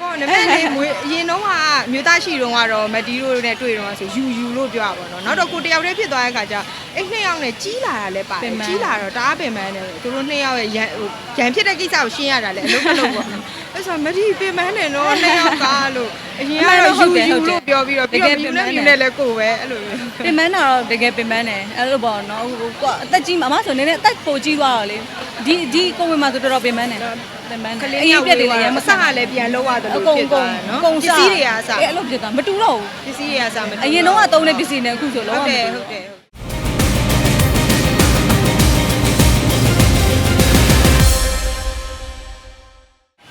ပေါ့နမက်လေးမွေးအရင်တော့ကမြို့သားရှိတုန်းကတော့မဒီတို့နဲ့တွေ့တော့ဆိုယူယူလို့ပြောတာပေါ့နော်နောက်တော့ကိုတယောက်တည်းဖြစ်သွားတဲ့ခါကျအဲ့နှစ်ယောက်နဲ့ကြီးလာတာလည်းပါတယ်ကြီးလာတော့တအားပင်ပန်းတယ်သူတို့နှစ်ယောက်ရဲ့ရန်ဟိုရန်ဖြစ်တဲ့ကိစ္စကိုရှင်းရတာလည်းအလုပ်မလုပ်ပေါ့နော်အဲ့ ဆိုမဒီပင်ပန်းတယ်နော်နှစ်ယောက်ကလို့အရင်ကတော့ယူယူလို့ပြောပြီးတော့ပြီးတော့မြူနဲ့မြူနဲ့လည်းကိုပဲအဲ့လိုမျိုးပင်ပန်းတာတော့တကယ်ပင်ပန်းတယ်အဲ့လိုပေါ့နော်ဟိုကွာအသက်ကြီးမှာအမဆိုနေနေအသက်ပိုကြီးသွားတော့လေဒီဒီကိုဝင်မှာဆိုတော်တော်ပင်ပန်းတယ်ပင်ပန်းကတယ်လေးအေးရောက်ပြက်တွေတွေလည်းရရမမစဆာကလည်းပြန်လောက်ရတယ်အလို့ကုန်ဖြစ်ကုသွားန်တယ်နော်ကုန်ပစားစ္စည်းတွေအားစအဲ့အဲ့လိုဖြစ်သွားမတူတော့ဘူးပစ္စည်းတွေအားစမတူအရင်တော့ကသုံးတဲ့ပစ္စည်းနဲ့အခုဆိုဟုလုံးဝတ်မတယ်တူဟုတ်တယ်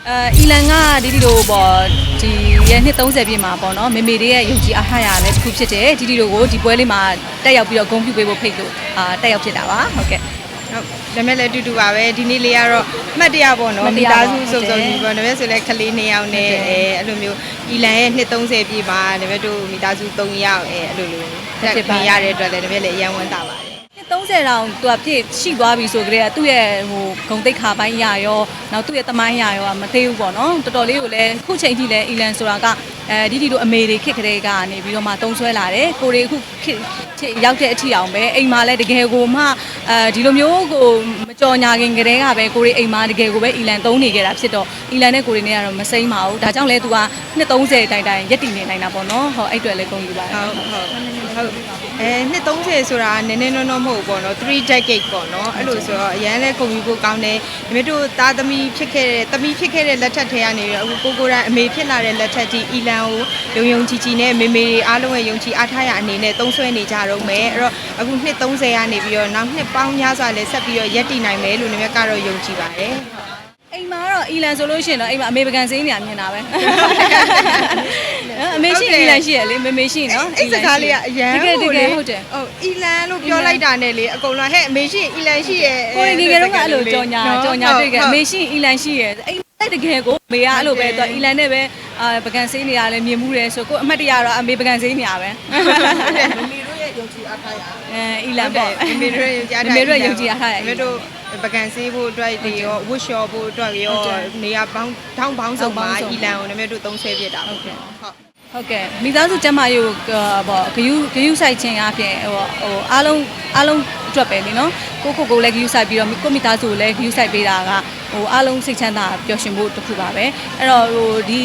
အဲအီလန်ကဒီဒီလိုပေါ့ဒီရဲ့နှစ်30ပြည့်မှာပေါ့နော်မေမေတွေရဲ့ယုံကြည်အားထားရလည်းတစ်ခုဖြစ်တယ်ဒီဒီလိုကိုဒီပွဲလေးမှာတက်ရောက်ပြီးတော့ဂုဏ်ပြုပေးဖို့ဖိတ်လို့အာတက်ရောက်ဖြစ်တာပါဟုတ်ကဲ့ဟုတ်ဒါမဲ့လည်းအတူတူပါပဲဒီနေ့လေးကတော့အမှတ်တရပေါ့နော်အမှတ်တမိရသားပေါ့စုစုံစုံဟုတ်တယ်ကြီးပေါ့ဒါမဲ့ဆိုလည်းကလေး2ယောက်နဲ့ဟုတ်တယ်အဲအဲ့လိုမျိုးအီလန်ရဲ့နှစ်30ပြည့်ပါဒါမဲ့တို့မိသားစု3ယောက်အဲအဲ့လိုလိုဟုတ်တက်ဖြစ်ပါပြင်ရတဲ့အတွက်လည်းဒါမဲ့လည်းအယံဝမ်းသာပါတယ် 30တောင်သူကပြည့်ရှိသွားပြီဆိုကြတဲ့သူ့ရဲ့ဟိုဂုံတိတ်ခါပိုင်းရရောနောက်သူ့ရဲ့တမိုင်းရရောမသေးဘူးပေါ့နော်တော်တော်လေးကိုလည်းခုချိန်ထိလည်းအီလန်ဆိုတာကအဲဒီဒီလိုအမေတွေခစ်ကလေးကနေပြီးတော့မှတုံးဆွဲလာတယ်ကိုတွေအခုခစ်ခစ်ရောက်တဲ့အထိအောင်ပဲအိမ်မှာလည်းတကယ်ကိုမှအဲဒီလိုမျိုးကိုမကြော်ညာခင်ကလေးကပဲကိုတွေအိမ်မှာတကယ်ကိုပဲအီလန်သုံးနေကြတာဖြစ်တော့အီလန်နဲ့ကိုတွေနဲ့ကတော့မစိမ့်ပါဘူးဒါကြောင့်လဲသူကနှစ်30တိုင်တိုင်ရက်တည်နေနိုင်တာပေါ့နော်ဟောအဲ့အတွက်လည်းဂုဏ်ယူပါတယ်ဟုတ်ဟုတ်ဟုတ်အဲနှစ်30ဆိုတာနည်းနည်းနော်နော်မဟုတ်ဘူးပေါ့နော်3 decade ပေါ့နော်အဲ့လိုဆိုတော့အရန်လဲခုံယူဖို့ကောင်းတယ်ဒါပေမဲ့တို့သားသမီးဖြစ်ခဲ့တဲ့သမီးဖြစ်ခဲ့တဲ့လက်ထက်ထဲကနေပြီးတော့အခုကိုကိုရိုင်းအမေဖြစ်လာတဲ့လက်ထက်ဒီအီလန်ကိုယုံယုံကြည်ကြည်နဲ့မေမေတွေအားလုံးရဲ့ယုံကြည်အားထားရအနေနဲ့သုံးဆွဲနေကြတော့မယ်အဲ့တော့အခုနှစ်30ကနေပြီးတော့နောက်နှစ်ပေါင်းများစွာလဲဆက်ပြီးတော့ရက်တည်နိုင်မယ်လို့နည်းနည်းကတော့ယုံကြည်ပါတယ်အိမ်မှာတော့အီလန်ဆိုလို့ရှိရင်တော့အိမ်မှာအမေပကံစိမ်းနေရမြင်တာပဲနော်အမေရှိရင်အီလန်ရှိရလေမမေရှိရင်နော်အဲ့စကားလေးကအရန်တကယ်တကယ်ဟုတ်တယ်ဟုတ်အီလန်လို့ပြောလိုက်တာနဲ့လေအကုန်လုံးဟဲ့အမေရှိရင်အီလန်ရှိရဲ့ကိုယ်ငယ်ငယ်တော့ကအဲ့လိုကြော်ညာကြော်ညာတွေ့ခဲ့အမေရှိရင်အီလန်ရှိရအိမ် အဲ့တကယ်ကိုအမေကအဲ့လိုပဲသူအီလန်နဲ့ပဲအာပကံစိမ်းနေရလဲမြင်မှုတယ်ဆိုကိုအမတ်တရတော့အမေပကံစိမ်းနေရပဲမမီတို့ရဲ့ယုံကြည်အားထားရအဲအီလန်ပေါ့မမီတို့ရဲ့ယုံကြည်အားထားမမေတို့ယုံကြည်အားထားရမမီတို့ပကံစေးဖို့အတွက်တွေရောဝတ်လျှော်ဖို့အတွက်ရောဟုတ်တယ်နေရာပေါင်းထောင်းပေါင်းစုံမှာထောင်းပေါင်းစုံအီလန်ကိုနမတို့သုံးဆွဲပြတာဟုတ်ကဲ့ဟုတ်ဟုတ်ကဲ့မိသားစုကျန်းမာရေးကိုပေါ့ဂယူဂယူဆိုင်ခြင်းအပြင်ဟိုဟိုအားလုံးအားလုံးအတွက်ပဲလीနော်ကိုကိုကိုလည်းဂယူဆိုင်ပြီးတော့ကိုမိသားစုကိုလည်းဂယူဆိုင်ပေးတာက ဟိုအားလုံးစိတ်ချမ်းသာပျော်ရွှင်ဖို့တစ်ခုပါပဲအဲ့တော့ဟိုဒီ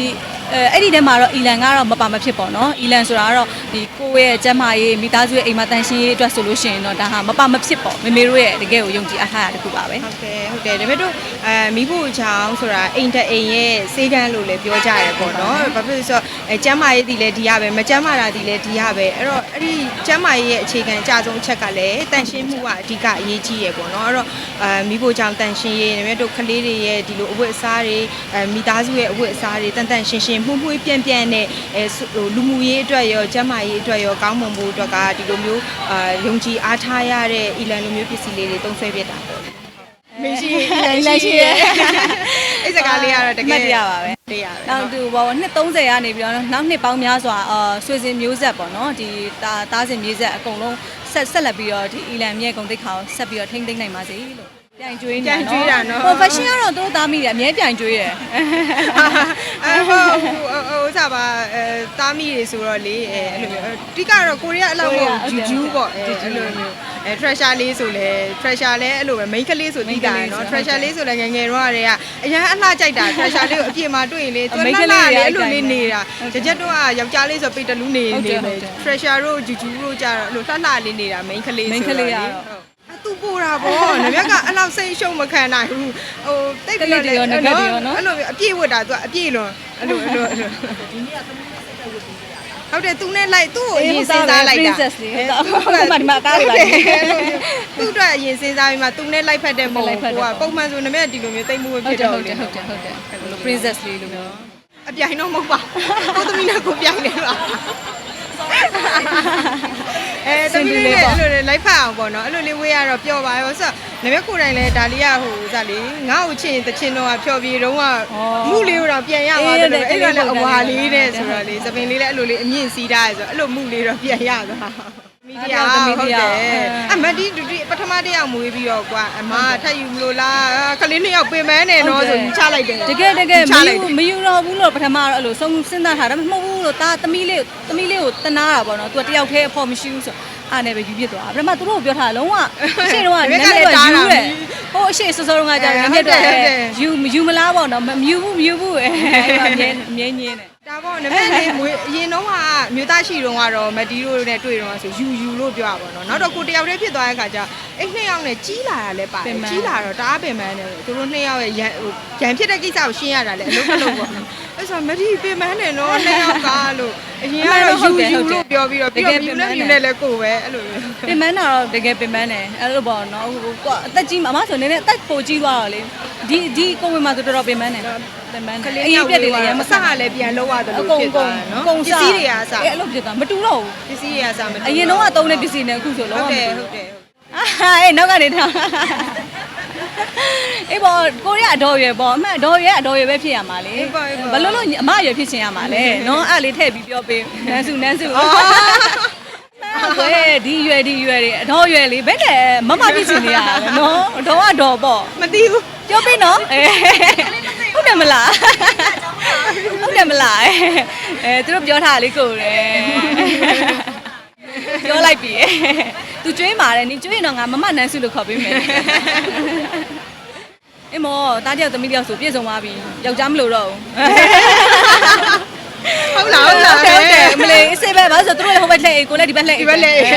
အဲအဲ့ဒီထဲမှာတော့အီလန်ကတော့မပါမဖြစ်ပေါ့နော်အီလန်ဆိုတာကတော့ဒီကိုယ့်ရဲ့ကျန်းမာရေးမိသားစုရဲ့အိမ်မှာတန်ရှင်းရေးအတွက်ဆိုလို့ရှိရင်တော့ဒါဟာမပါမဖြစ်ပေါ့မေမေတို့ရဲ့တကယ်ကိုယုံကြည်အားထားရတစ်ခုပါပဲဟုတ်တယ်ဟုတ်တယ်ဒါပေမဲ့တို့အဲမိဖို့ချောင်းဆိုတာအိမ်တအိမ်ရဲ့စေကန်းလို့လည်းပြောကြရတယ်ပေါ့နော်ဘာဖြစ်လို့လဲဆိုတော့အဲကျမ်းမာရေးဒီလည်းဒီရပဲမကျမ်းမာတာဒီလည်းဒီရပဲအဲ့တော့အဲ့ဒီကျမ်းမာရေးရဲ့အခြေခံအကြဆုံးအချက်ကလည်းတန်ရှင်းမှုကအဓိကအရေးကြီးရပေါ့နော်အဲ့တော့အဲမိဖို့ချောင်းတန်ရှင်းရေးဒါပေမဲ့တို့ကလေးတွေရဲ့ဒီလိုအဝတ်အစားတွေအဲမိသားစုရဲ့အဝတ်အစားတွေတန်တန်ရှင်းရှင်းမှုမှုပြန့်ပြန့်နဲ့အဲဟိုလူမှုရေးအတွက်ရောကျမ်းမာရေးအတွက်ရောကောင်းမွန်ဖို့အတွက်ကဒီလိုမျိုးအာယုံကြည်အားထားရတဲ့အီလန်လိုမျိုးပစ္စည်းလေးတွေသုံးဆွဲပြတာပေါ့မရှိရင်အီလန်ရှိရဲ့အဲ့စကားလေးကတော့တကယ်မှတ်တရပါပဲတရားပဲနောက်သူဘောနှစ်30ရာနေပြီးတော့နောက်နှစ်ပေါင်းများစွာအာဆွေစဉ်မျိုးဆက်ပေါ့နော်ဒီတာတားစဉ်မျိုးဆက်အကုန်လုံးဆက်ဆက်လက်ပြီးတော့ဒီအီလန်မြဲဂုံတိတ်ခါကိုဆက်ပြီးတော့ထိမ့်သိမ့်နိုင်ပါစေလို့ ပြိုင်ကျွေးနေဟို fashion ကတော့သူတို့သားမိတယ်အများပြိုင်ကျွေးတယ်အဲ့ဟိုဟိုဟိုစားပါအဲတားမိတွေဆိုတော့လေအဲအဲ့လိုမျိုးအဓိကတော့ကိုရီးယားအလောက်ကိုဂျူဂျူးပေါ့အဲအဲ့လိုမျိုးအဲ treasure လေးဆိုလဲ treasure လဲအဲ့လိုပဲ main ကလေးဆိုတိတာနော် treasure လေးဆိုလဲငယ်ငယ်တော့တည်းကအရန်အလှကြိုက်တာ treasure လေးကိုအပြည့်မှာတွေ့ရင်လေသူလှလှလေးအဲ့လိုလေးနေတာကြကြတော့ယောက်ျားလေးဆိုပေတလူနေနေမယ် treasure တို့ဂျူဂျူးတို့ကြတော့အဲ့လိုလှလှလေးနေတာ main ကလေးဆိုတော့အတူပို့တာ ပေါ့နမြက်ကအဲ့လောက်စိတ်ရှုံမခံနိုင်ဘူးဟိုတိတ်ပြီးတော့အဲ့လိုအပြည့်ဝတ်တာသူကအပြည့်လွန်အဲ့လိုအဲ့လိုအဲ့လိုဟုတ်တယ်သူနဲ့လိုက်သူ့ကိုအရင်စဉ်းစားလိုက်တာ princess လေးဟုတ်တယ်ဒီမှာကားတွေပါသူ့အတွက်အရင်စဉ်းစားပြီးမှသူနဲ့လိုက်ဖက်တဲ့ပုံကပုံမှန်ဆိုနမြက်ဒီလိုမျိုးတိတ်မှုပဲဖြစ်တော့ဟုတ်တယ်ဟုတ်တယ်ဟုတ်တယ်ဘယ်လို princess လေးလိုမျိုးအပြိုင်တော့မဟုတ်ပါကိုသမီးနဲ့ကိုပြိုင်နေပါ အဲသမီးလေးအဲ့လိုလိုက်ဖက်အောင်ပေါ့နော်အဲ့လိုလေးဝေးရတော့ပျော်ပါရောဆိုတော့နမြက်ကိုယ်တိုင်လဲဒါလေးကဟိုစလေငါ့ကိုချင်တချင်တော့ဖြော်ပြီးတော့ကမှုလေးတော့ပြန်ရသွားတယ်အဲ့တော့လည်းအဝါလေးနဲ့ဆိုတော့လေစပင်လေးလည်းအဲ့လိုလေးအမြင့်စီးထားရဆိုအဲ့လိုမှုလေးတော့ပြန်ရသွားမမီဒီယာဟုတ်တယ်အမဒီဒုတိပထမတစ်ယောက်မွေးပြီးတော့ကွာအမထပ်ယူမလို့လားခလေးနှစ်ယောက်ပင်ပန်းနေတော့ဆိုယူချလိုက်တယ်တကယ်တကယ်ချမလိုက်ယူတယ်မယူတော့ဘူးလို့ပထမတော့အဲ့လိုဆုံးစဉ်းစားထားတယ်မဟုတ်ဘူးလို့ဒါသမီးလေးသမီးလေးကိုတနာတာပေါ့နော်သူကတယောက်တည်းအဖို့မရှိဘူးဆို အားနဲ့ပဲယူပြစ်သွားပထမသူတို့ပြောထားလုံးဝအရှိတော့ကနည်းနည်းတော့ယူတယ်ဟိုအရှိစောစောတော့ကကြာနည်းနည်းတော့ယူယူမလားပေါ့နော်မယူဘူးမယူဘူးအဲ့ဒါအမြဲအမြဲညင်းတယ်ဒါပေါ့နမက်လေးမွေးအရင်တော့ကမြို့သားရှိတော့ကတော့မဒီတို့နဲ့တွေ့တော့ဆိုယူယူလို့ပြောတာပေါ့နော်နောက်တော့ကိုတယောက်တည်းဖြစ်သွားတဲ့ခါကျအဲ့နှစ်ယောက်နဲ့ကြီးလာတာလည်းပါတယ်ကြီးလာတော့တအားပင်ပန်းတယ်သူတို့နှစ်ယောက်ရဲ့ရန်ဟိုရန်ဖြစ်တဲ့ကိစ္စကိုရှင်းရတာလည်းအလုပ်မလုပ်ပေါ့နော် အဲ့ဆိုမဒီပင်ပန်းတယ်နော်နှစ်ယောက်ကလို့အရင်ကတော့ယူယူလို့ပြောပြီးတော့ပြီးတော့မြူနဲ့မြူနဲ့လည်းကိုပဲအဲ့လိုမျိုးပင်မန်းတာတော့တကယ်ပင်မန်းတယ်အဲ့လိုပေါ့နော်ဟိုကွာအသက်ကြီးမှာအမဆိုနည်းနည်းအသက်ပိုကြီးသွားတော့လေဒီဒီကိုဝင်မှာဆိုတော်တော်ပင်မန်းတယ်ပင်မန်းကတယ်လေးအရင်ပြက်တွေလည်းရမမဆကလည်းပြန်လောက်ရတယ်လို့ဖြစ်သွားတယ်နော်ကုန်ပစ္စည်းတွေအားစအဲ့လိုဖြစ်သွားမတူတော့ဘူးပစ္စည်းတွေအားစမအရင်တော့ကသုံးတဲ့ပစ္စည်းနဲ့အခုဆိုဟုလုံးဝတ်မတယ်တူဟုတ်တယ်အာအေးနောက်ကနေထား အေးပေါ့ကိုရီးယားအတော်ရွယ်ပေါ့အမှန်အတော်ရွယ်အတော်ရွယ်ပဲဖြစ်ရမှာလေဘယ်လိုလို့အမရွယ်ဖြစ်ချင်ရမှာလဲနော်အဲ့လေးထည့်ပြီးပြောပေးနန်းစုနန်းစုဘယ်ဒီရွယ်ဒီရွယ်တွေအတော်ရွယ်လေးဘယ်နဲ့မမဖြစ်ချင်နေရတာလဲနော်အတော်အတော်ပေါ့မသိဘူးပြောပေးနော်အဲဟုတ်တယ်မလားဟုတ်တယ်မလားအဲသူတို့ပြောထားလေးကိုရယ်ပြောလိုက်ပြီ သူကျွေးမာတယ်နင်ကျွေးရင်တော့ငါမမနန်းစုလို့ခေါ်ပေးမယ်အမောတားတယောက်သမီးတယောက်ဆိုပြည့်စုံသွားပြီယောက်ျားမလို့တော့ဟုတ်လားဟုတ်လားဟုတ်တယ်ဟုတ်တယ်မလေးအစေးပဲဘာလို့ဆိုသူတို့လည်းဟိုဘက်လှည့်အိတ်ကိုလည်းဒီဘက်လှည့်အိတ်ဒီဘက်လှည့်အိတ်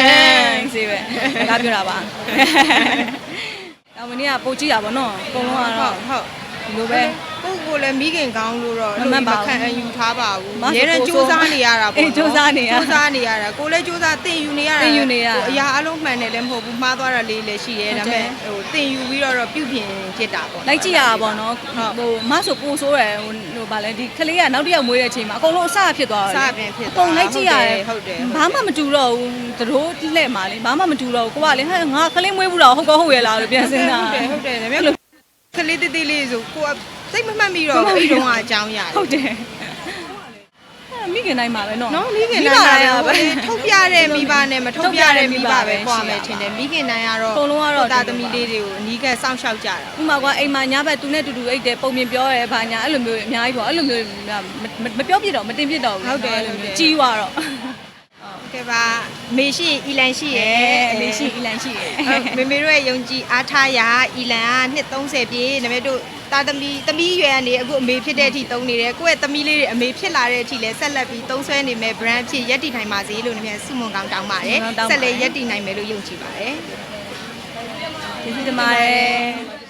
အစေးပဲဒါပြောတာပါတောင်မင်းကပို့ကြည့်တာဗောနော်အကုန်လုံးကတော့ဟုတ်ဒီလိုပဲ ကိုကိုလည်းမိခင်ကောင်းလို့တော့မမှတ်ပါဘူးခံအယူထားပါဘူးမဆိုရဲတဲ့ကိုစူးစမ်းနေရတာပေါ့အေးကြိုးစားနေရစူးစမ်းနေရတာကိုလည်းစူးစမ်းတင်ယူနေရတာတင်ယူနေရဟိုအရာအလုံးမှန်တယ်လည်းမဟုတ်ဘူးမှားသွားတာလေးလည်းရှိရဲဟုတ်ဒါတယ်ပေမဲ့ဟိုတင်ယူပြီးတော့တော့ပြုပြင်ဖြစ်တာပေါ့လိုက်ကြည့်ရတာပေါ့နော်ဟိုမဆိုပို့ဆိုးတယ်ဟိုဟိုဗာလဲဒီကလေးကနောက်တစ်ယောက်မွေးတဲ့အချိန်မှာအကုန်လုံးအဆဖြစ်သွားတယ်စပြန်ဖြစ်အကုန်လိုက်ကြည့်ရတယ်ဟုတ်တယ်ဘာမှမတူတော့ဘူးသတို့လှဲ့မှာလေဘာမှမတူတော့ဘူးကိုကလေဟဲ့ငါကလေးမွေးဘူးတော့ဟုတ်ကောဟုတ်ရဲ့လားလို့ပြန်စဉ်းစားဟုတ်တယ်ဟုတ်တယ်ဒါပေမဲ့ကလေးတေးသေးလေးဆိုကိုက စိတ်မမှတ်မိတော့ဘူးအဲ့တုန်းကအကြောင်းရတယ်ဟုတ်တယ်မိခင်တိုင်းမှာပဲနော်နော်မိခင်တိုင်းကတော့ထုတ်ပြတဲ့မိဘနဲ့မထုတ်ပြတဲ့မိဘပဲပွားမယ်ထင်တယ်မိခင်တိုင်းကတော့အကုန်လုံးကတော့သားသမီးလေးတွေကိုအနီးကပ်စောင့်ရှောက်ကြတာဥမာကအိမ်မှာညဘက်သူနဲ့တူတူအိတ်တယ်ပုံမြင်ပြောရဲဘာညာအဲ့လိုမျိုးအများကြီးပေါ့အဲ့လိုမျိုးမပြောပြတော့မတင်ပြတော့ဘူးကြီးသွားတော့ကဲ ပါမေရှိအီလန်ရှိရအဲယ်အလေးရှိအီလန်ရှိရယ်မေမေတို့ရဲ့ယုံကြည်အားထားရာအီလန်ကနှစ်30ပြည့်နမေတို့သားသမီးသမီးရွယ်ကနေအခုအမေဖြစ်တဲ့အထိတုံးနေတယ်ကိုယ့်ရဲ့သမီးလေးတွေအမေဖြစ်လာတဲ့အထိလည်းဆက်လက်ပြီးတုံးဆွဲနေမယ် brand ဖြစ်ရက်တည်နိုင်ပါစေလို့နမေဆုမွန်ကောင်းတောင်းပါတယ်ဆက်လက်ရက်တည်နိုင်မယ်လို့ယုံကြည်ပါတယ်ကျေးဇူးတင်ပါတယ်